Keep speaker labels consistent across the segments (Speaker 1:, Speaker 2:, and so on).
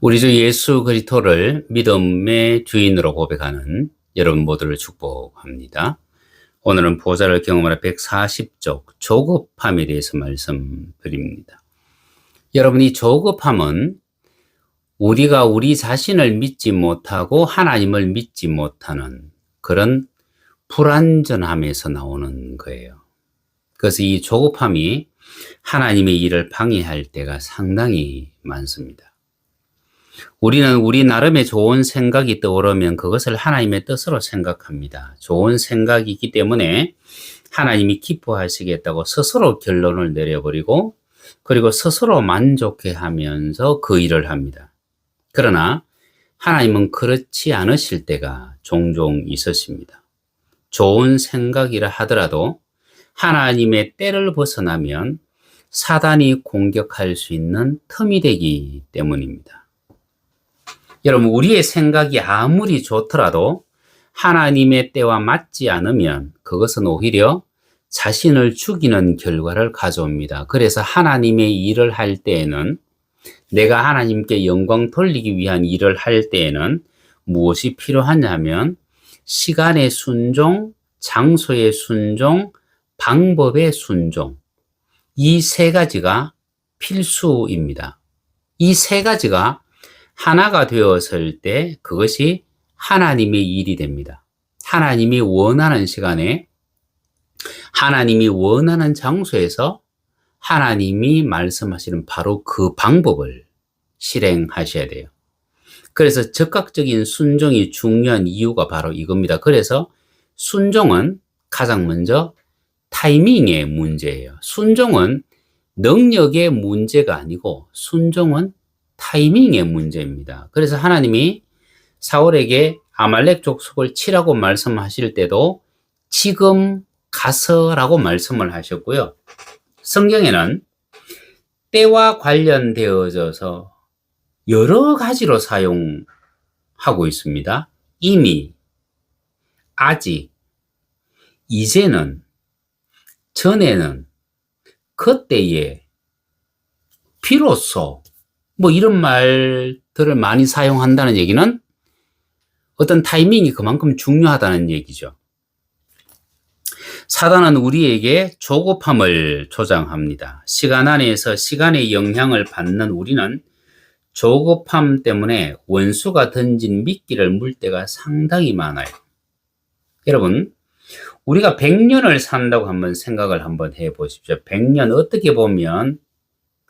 Speaker 1: 우리 주 예수 그리스도를 믿음의 주인으로 고백하는 여러분 모두를 축복합니다. 오늘은 보좌를 경험하는 140쪽 조급함에 대해서 말씀드립니다. 여러분 이 조급함은 우리가 우리 자신을 믿지 못하고 하나님을 믿지 못하는 그런 불완전함에서 나오는 거예요. 그래서 이 조급함이 하나님의 일을 방해할 때가 상당히 많습니다. 우리는 우리 나름의 좋은 생각이 떠오르면 그것을 하나님의 뜻으로 생각합니다. 좋은 생각이기 때문에 하나님이 기뻐하시겠다고 스스로 결론을 내려버리고 그리고 스스로 만족해 하면서 그 일을 합니다. 그러나 하나님은 그렇지 않으실 때가 종종 있으십니다. 좋은 생각이라 하더라도 하나님의 때를 벗어나면 사단이 공격할 수 있는 틈이 되기 때문입니다. 여러분, 우리의 생각이 아무리 좋더라도 하나님의 때와 맞지 않으면 그것은 오히려 자신을 죽이는 결과를 가져옵니다. 그래서 하나님의 일을 할 때에는 내가 하나님께 영광 돌리기 위한 일을 할 때에는 무엇이 필요하냐면 시간의 순종, 장소의 순종, 방법의 순종. 이 세 가지가 필수입니다. 이 세 가지가 하나가 되었을 때 그것이 하나님의 일이 됩니다. 하나님이 원하는 시간에 하나님이 원하는 장소에서 하나님이 말씀하시는 바로 그 방법을 실행하셔야 돼요. 그래서 적극적인 순종이 중요한 이유가 바로 이겁니다. 그래서 순종은 가장 먼저 타이밍의 문제예요. 순종은 능력의 문제가 아니고 순종은 타이밍의 문제입니다. 그래서 하나님이 사울에게 아말렉 족속을 치라고 말씀하실 때도 지금 가서라고 말씀을 하셨고요. 성경에는 때와 관련되어져서 여러 가지로 사용하고 있습니다. 이미, 아직, 이제는, 전에는, 그때에, 비로소, 뭐 이런 말들을 많이 사용한다는 얘기는 어떤 타이밍이 그만큼 중요하다는 얘기죠. 사단은 우리에게 조급함을 조장합니다. 시간 안에서 시간의 영향을 받는 우리는 조급함 때문에 원수가 던진 미끼를 물 때가 상당히 많아요. 여러분, 우리가 100년을 산다고 한번 생각을 한번 해 보십시오. 100년 어떻게 보면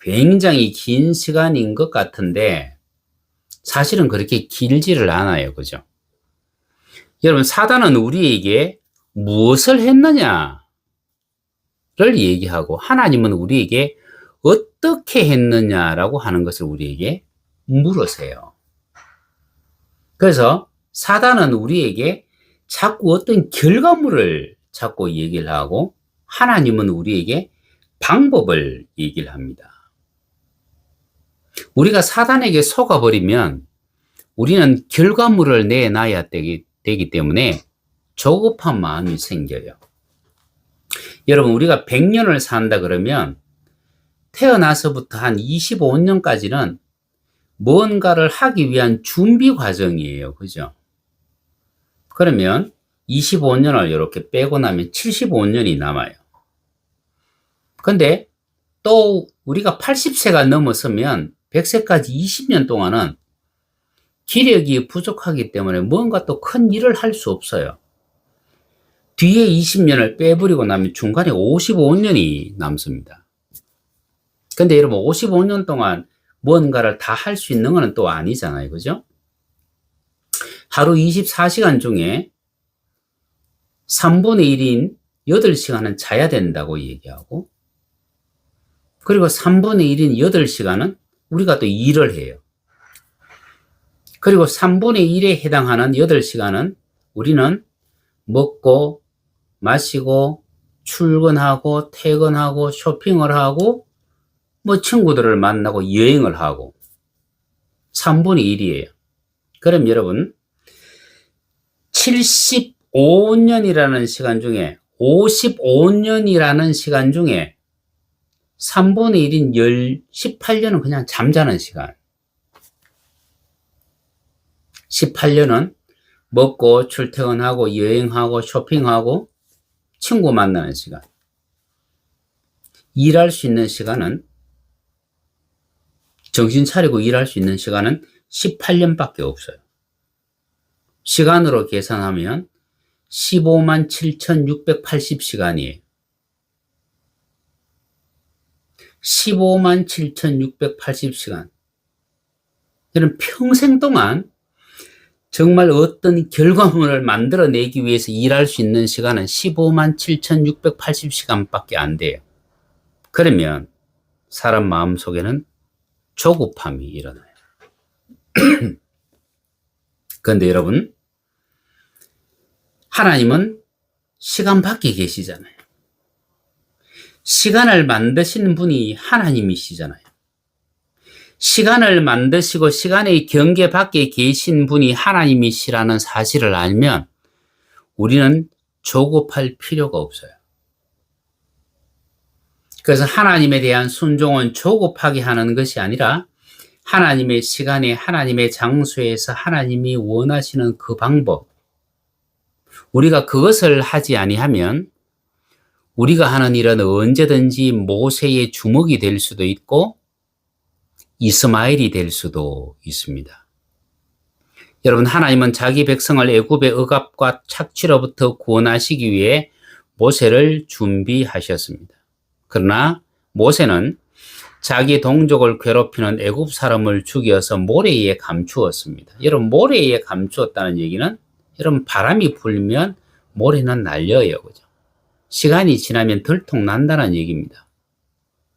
Speaker 1: 굉장히 긴 시간인 것 같은데 사실은 그렇게 길지를 않아요. 그죠? 여러분, 사단은 우리에게 무엇을 했느냐를 얘기하고 하나님은 우리에게 어떻게 했느냐라고 하는 것을 우리에게 물으세요. 그래서 사단은 우리에게 자꾸 어떤 결과물을 자꾸 얘기를 하고 하나님은 우리에게 방법을 얘기를 합니다. 우리가 사단에게 속아버리면 우리는 결과물을 내놔야 되기, 되기 때문에 조급한 마음이 생겨요. 여러분, 우리가 100년을 산다 그러면 태어나서부터 한 25년까지는 뭔가를 하기 위한 준비 과정이에요. 그죠? 그러면 25년을 이렇게 빼고 나면 75년이 남아요. 근데 또 우리가 80세가 넘어서면 100세까지 20년 동안은 기력이 부족하기 때문에 뭔가 또 큰 일을 할 수 없어요. 뒤에 20년을 빼버리고 나면 중간에 55년이 남습니다. 근데 여러분 55년 동안 뭔가를 다 할 수 있는 건또 아니잖아요. 그죠? 하루 24시간 중에 3분의 1인 8시간은 자야 된다고 얘기하고 그리고 3분의 1인 8시간은 우리가 또 일을 해요. 그리고 3분의 1에 해당하는 8시간은 우리는 먹고 마시고 출근하고 퇴근하고 쇼핑을 하고 뭐 친구들을 만나고 여행을 하고 3분의 1이에요. 그럼 여러분 75년이라는 시간 중에 55년이라는 시간 중에 3분의 1인 18년은 그냥 잠자는 시간. 18년은 먹고 출퇴근하고 여행하고 쇼핑하고 친구 만나는 시간. 일할 수 있는 시간은 정신 차리고 일할 수 있는 시간은 18년밖에 없어요. 시간으로 계산하면 15만 7,680시간이에요. 15만 7,680시간. 저는 평생 동안 정말 어떤 결과물을 만들어내기 위해서 일할 수 있는 시간은 15만 7,680시간밖에 안 돼요. 그러면 사람 마음 속에는 조급함이 일어나요. 그런데 여러분, 하나님은 시간 밖에 계시잖아요. 시간을 만드신 분이 하나님이시잖아요. 시간을 만드시고 시간의 경계 밖에 계신 분이 하나님이시라는 사실을 알면 우리는 조급할 필요가 없어요. 그래서 하나님에 대한 순종은 조급하게 하는 것이 아니라 하나님의 시간에 하나님의 장소에서 하나님이 원하시는 그 방법 우리가 그것을 하지 아니하면 우리가 하는 일은 언제든지 모세의 주먹이 될 수도 있고 이스마엘이 될 수도 있습니다. 여러분 하나님은 자기 백성을 애굽의 억압과 착취로부터 구원하시기 위해 모세를 준비하셨습니다. 그러나 모세는 자기 동족을 괴롭히는 애굽 사람을 죽여서 모래에 감추었습니다. 여러분 모래에 감추었다는 얘기는 여러분 바람이 불면 모래는 날려요. 그죠? 시간이 지나면 들통 난다는 얘기입니다.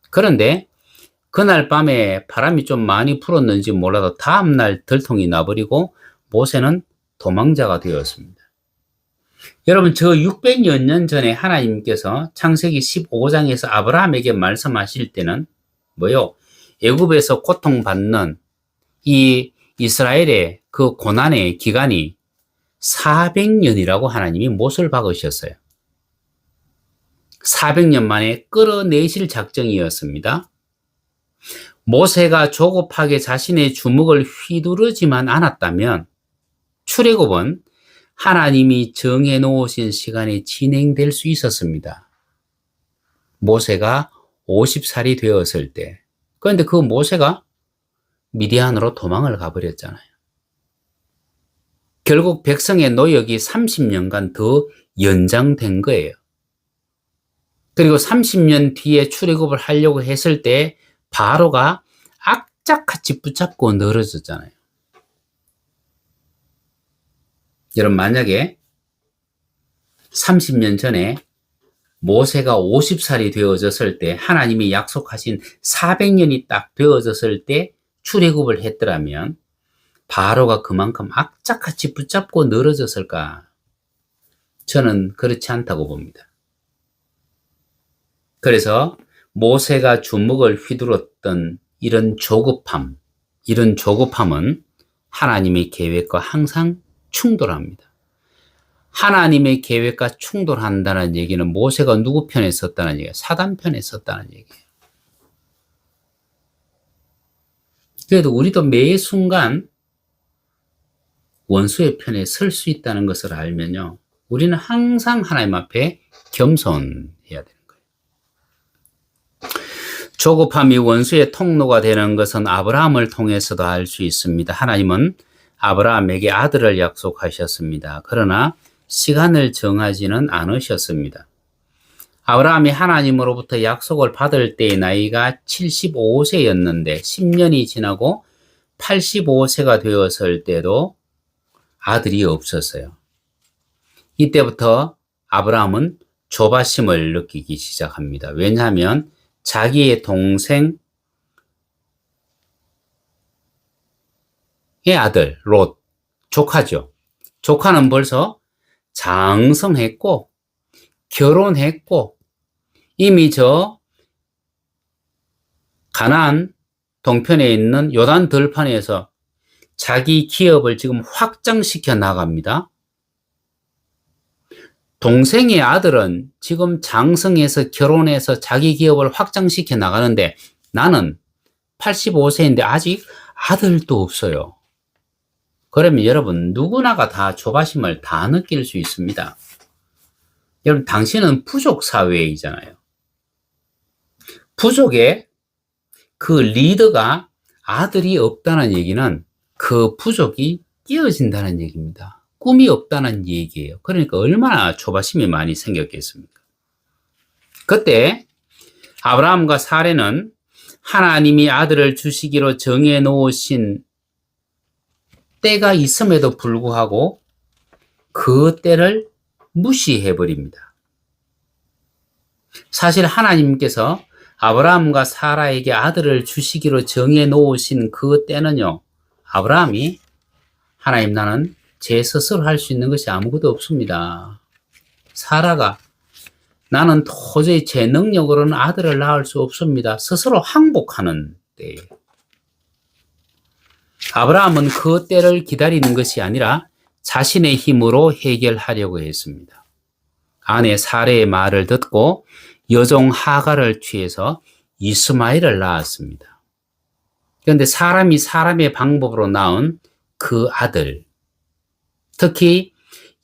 Speaker 1: 그런데 그날 밤에 바람이 좀 많이 불었는지 몰라도 다음날 들통이 나버리고 모세는 도망자가 되었습니다. 여러분, 저 600여 년 전에 하나님께서 창세기 15장에서 아브라함에게 말씀하실 때는 뭐요? 애굽에서 고통받는 이 이스라엘의 그 고난의 기간이 400년이라고 하나님이 못을 박으셨어요. 400년 만에 끌어내실 작정이었습니다. 모세가 조급하게 자신의 주먹을 휘두르지만 않았다면 출애굽은 하나님이 정해 놓으신 시간에 진행될 수 있었습니다. 모세가 50살이 되었을 때. 그런데 그 모세가 미디안으로 도망을 가버렸잖아요. 결국 백성의 노역이 30년간 더 연장된 거예요. 그리고 30년 뒤에 출애굽을 하려고 했을 때 바로가 악착같이 붙잡고 늘어졌잖아요. 여러분 만약에 30년 전에 모세가 50살이 되어졌을 때 하나님이 약속하신 400년이 딱 되어졌을 때 출애굽을 했더라면 바로가 그만큼 악착같이 붙잡고 늘어졌을까? 저는 그렇지 않다고 봅니다. 그래서 모세가 주먹을 휘둘렀던 이런 조급함, 이런 조급함은 하나님의 계획과 항상 충돌합니다. 하나님의 계획과 충돌한다는 얘기는 모세가 누구 편에 섰다는 얘기예요? 사단 편에 섰다는 얘기예요. 그래도 우리도 매 순간 원수의 편에 설 수 있다는 것을 알면요. 우리는 항상 하나님 앞에 겸손해야 거예요. 조급함이 원수의 통로가 되는 것은 아브라함을 통해서도 알 수 있습니다. 하나님은 아브라함에게 아들을 약속하셨습니다. 그러나 시간을 정하지는 않으셨습니다. 아브라함이 하나님으로부터 약속을 받을 때의 나이가 75세였는데 10년이 지나고 85세가 되었을 때도 아들이 없었어요. 이때부터 아브라함은 조바심을 느끼기 시작합니다. 왜냐하면 자기의 동생의 아들 롯 조카죠. 조카는 벌써 장성했고 결혼했고 이미 저 가나안 동편에 있는 요단 들판에서 자기 기업을 지금 확장시켜 나갑니다. 동생의 아들은 지금 장성해서 결혼해서 자기 기업을 확장시켜 나가는데 나는 85세인데 아직 아들도 없어요. 그러면 여러분 누구나가 다 조바심을 다 느낄 수 있습니다. 여러분 당신은 부족 사회이잖아요. 부족의 그 리더가 아들이 없다는 얘기는 그 부족이 깨어진다는 얘기입니다. 꿈이 없다는 얘기예요. 그러니까 얼마나 조바심이 많이 생겼겠습니까? 그때 아브라함과 사례는 하나님이 아들을 주시기로 정해 놓으신 때가 있음에도 불구하고 그 때를 무시해 버립니다. 사실 하나님께서 아브라함과 사라에게 아들을 주시기로 정해 놓으신 그 때는요. 아브라함이 하나님 나는 제 스스로 할 수 있는 것이 아무것도 없습니다. 사라가 나는 도저히 제 능력으로는 아들을 낳을 수 없습니다. 스스로 항복하는 때예요. 아브라함은 그 때를 기다리는 것이 아니라 자신의 힘으로 해결하려고 했습니다. 아내 사례의 말을 듣고 여종 하가를 취해서 이스마엘을 낳았습니다. 그런데 사람이 사람의 방법으로 낳은 그 아들, 특히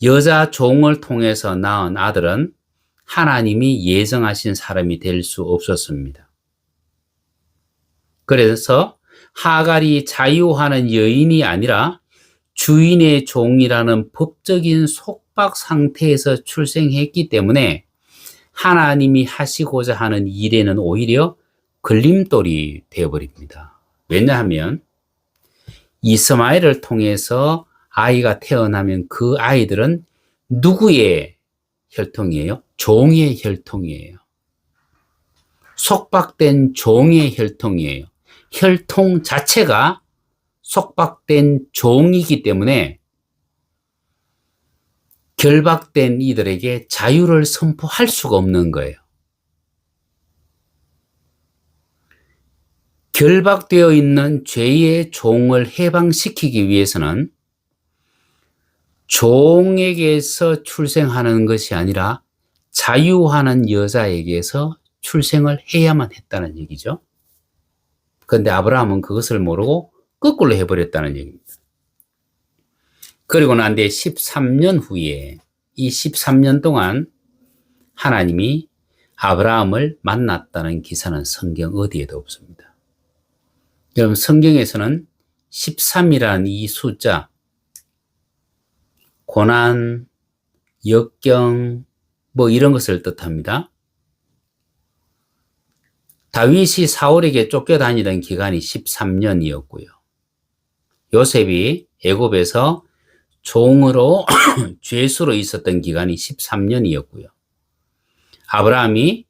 Speaker 1: 여자 종을 통해서 낳은 아들은 하나님이 예정하신 사람이 될 수 없었습니다. 그래서 하갈이 자유하는 여인이 아니라 주인의 종이라는 법적인 속박 상태에서 출생했기 때문에 하나님이 하시고자 하는 일에는 오히려 걸림돌이 되어버립니다. 왜냐하면 이스마엘을 통해서 아이가 태어나면 그 아이들은 누구의 혈통이에요? 종의 혈통이에요. 속박된 종의 혈통이에요. 혈통 자체가 속박된 종이기 때문에 결박된 이들에게 자유를 선포할 수가 없는 거예요. 결박되어 있는 죄의 종을 해방시키기 위해서는 종에게서 출생하는 것이 아니라 자유하는 여자에게서 출생을 해야만 했다는 얘기죠. 그런데 아브라함은 그것을 모르고 거꾸로 해버렸다는 얘기입니다. 그리고 난 뒤에 13년 후에 이 13년 동안 하나님이 아브라함을 만났다는 기사는 성경 어디에도 없습니다. 여러분 성경에서는 13이라는 이 숫자 고난, 역경 뭐 이런 것을 뜻합니다. 다윗이 사울에게 쫓겨다니던 기간이 13년이었고요. 요셉이 애굽에서 종으로 죄수로 있었던 기간이 13년이었고요. 아브라함이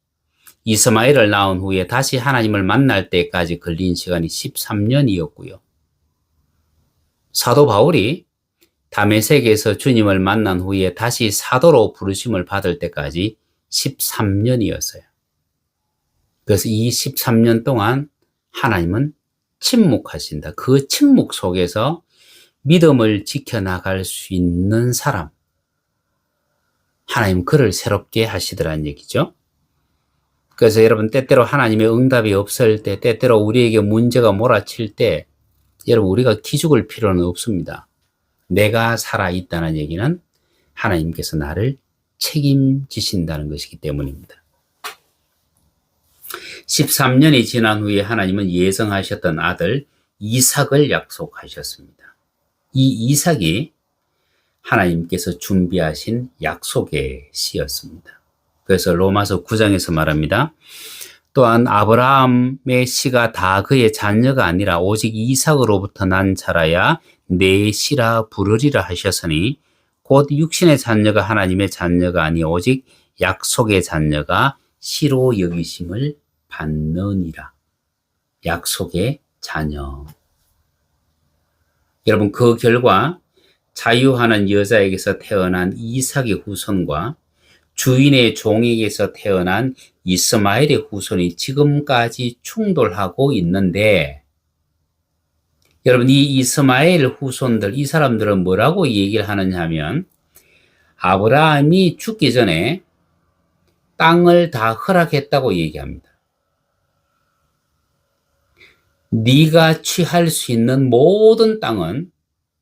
Speaker 1: 이스마엘을 낳은 후에 다시 하나님을 만날 때까지 걸린 시간이 13년이었고요. 사도 바울이 담에색에서 주님을 만난 후에 다시 사도로 부르심을 받을 때까지 13년이었어요. 그래서 이 13년 동안 하나님은 침묵하신다. 그 침묵 속에서 믿음을 지켜나갈 수 있는 사람. 하나님 그를 새롭게 하시더란 얘기죠. 그래서 여러분 때때로 하나님의 응답이 없을 때, 때때로 우리에게 문제가 몰아칠 때, 여러분 우리가 기죽을 필요는 없습니다. 내가 살아있다는 얘기는 하나님께서 나를 책임지신다는 것이기 때문입니다. 13년이 지난 후에 하나님은 예정하셨던 아들 이삭을 약속하셨습니다. 이 이삭이 하나님께서 준비하신 약속의 씨였습니다. 그래서 로마서 9장에서 말합니다. 또한 아브라함의 씨가 다 그의 자녀가 아니라 오직 이삭으로부터 난 자라야 내 씨라 부르리라 하셨으니 곧 육신의 자녀가 하나님의 자녀가 아니 오직 약속의 자녀가 씨로 여기심을 받느니라. 약속의 자녀. 여러분 그 결과 자유하는 여자에게서 태어난 이삭의 후손과 주인의 종에게서 태어난 이스마엘의 후손이 지금까지 충돌하고 있는데 여러분 이 이스마엘 후손들 이 사람들은 뭐라고 얘기를 하느냐 하면 아브라함이 죽기 전에 땅을 다 허락했다고 얘기합니다. 네가 취할 수 있는 모든 땅은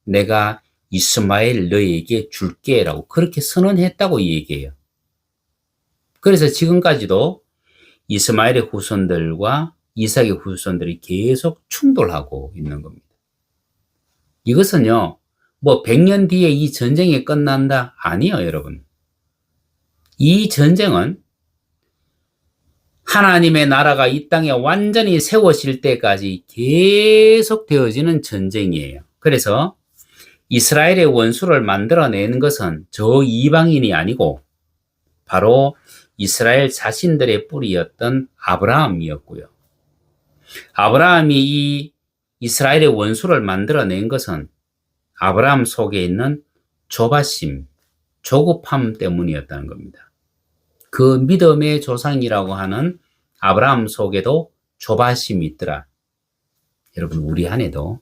Speaker 1: 내가 이스마엘 너에게 줄게라고 그렇게 선언했다고 얘기해요. 그래서 지금까지도 이스마엘의 후손들과 이삭의 후손들이 계속 충돌하고 있는 겁니다. 이것은요, 뭐 100년 뒤에 이 전쟁이 끝난다? 아니요, 여러분. 이 전쟁은 하나님의 나라가 이 땅에 완전히 세워질 때까지 계속 되어지는 전쟁이에요. 그래서 이스라엘의 원수를 만들어내는 것은 저 이방인이 아니고 바로 이스라엘 자신들의 뿌리였던 아브라함이었고요. 아브라함이 이 이스라엘의 원수를 만들어낸 것은 아브라함 속에 있는 조바심, 조급함 때문이었다는 겁니다. 그 믿음의 조상이라고 하는 아브라함 속에도 조바심이 있더라. 여러분, 우리 안에도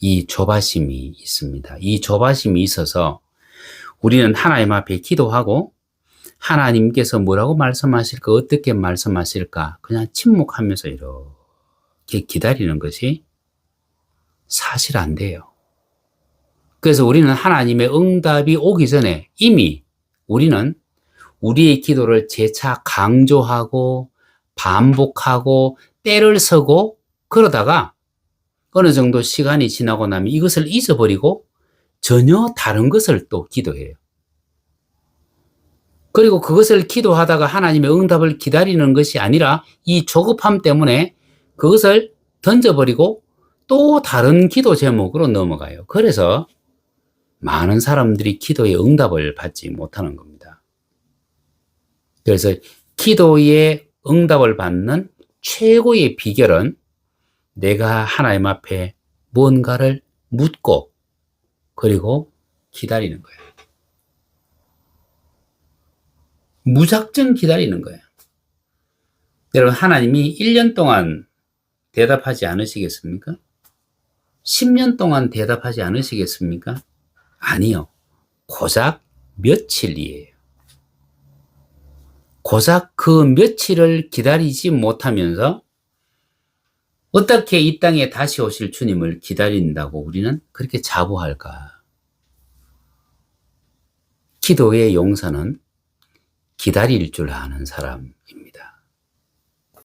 Speaker 1: 이 조바심이 있습니다. 이 조바심이 있어서 우리는 하나님 앞에 기도하고 하나님께서 뭐라고 말씀하실까, 어떻게 말씀하실까, 그냥 침묵하면서 이렇게 기다리는 것이 사실 안 돼요. 그래서 우리는 하나님의 응답이 오기 전에 이미 우리는 우리의 기도를 재차 강조하고 반복하고 때를 서고 그러다가 어느 정도 시간이 지나고 나면 이것을 잊어버리고 전혀 다른 것을 또 기도해요. 그리고 그것을 기도하다가 하나님의 응답을 기다리는 것이 아니라 이 조급함 때문에 그것을 던져버리고 또 다른 기도 제목으로 넘어가요. 그래서 많은 사람들이 기도의 응답을 받지 못하는 겁니다. 그래서 기도의 응답을 받는 최고의 비결은 내가 하나님 앞에 뭔가를 묻고 그리고 기다리는 거예요. 무작정 기다리는 거예요. 여러분, 하나님이 1년 동안 대답하지 않으시겠습니까? 10년 동안 대답하지 않으시겠습니까? 아니요. 고작 며칠이에요. 고작 그 며칠을 기다리지 못하면서 어떻게 이 땅에 다시 오실 주님을 기다린다고 우리는 그렇게 자부할까? 기도의 용사는 기다릴 줄 아는 사람입니다.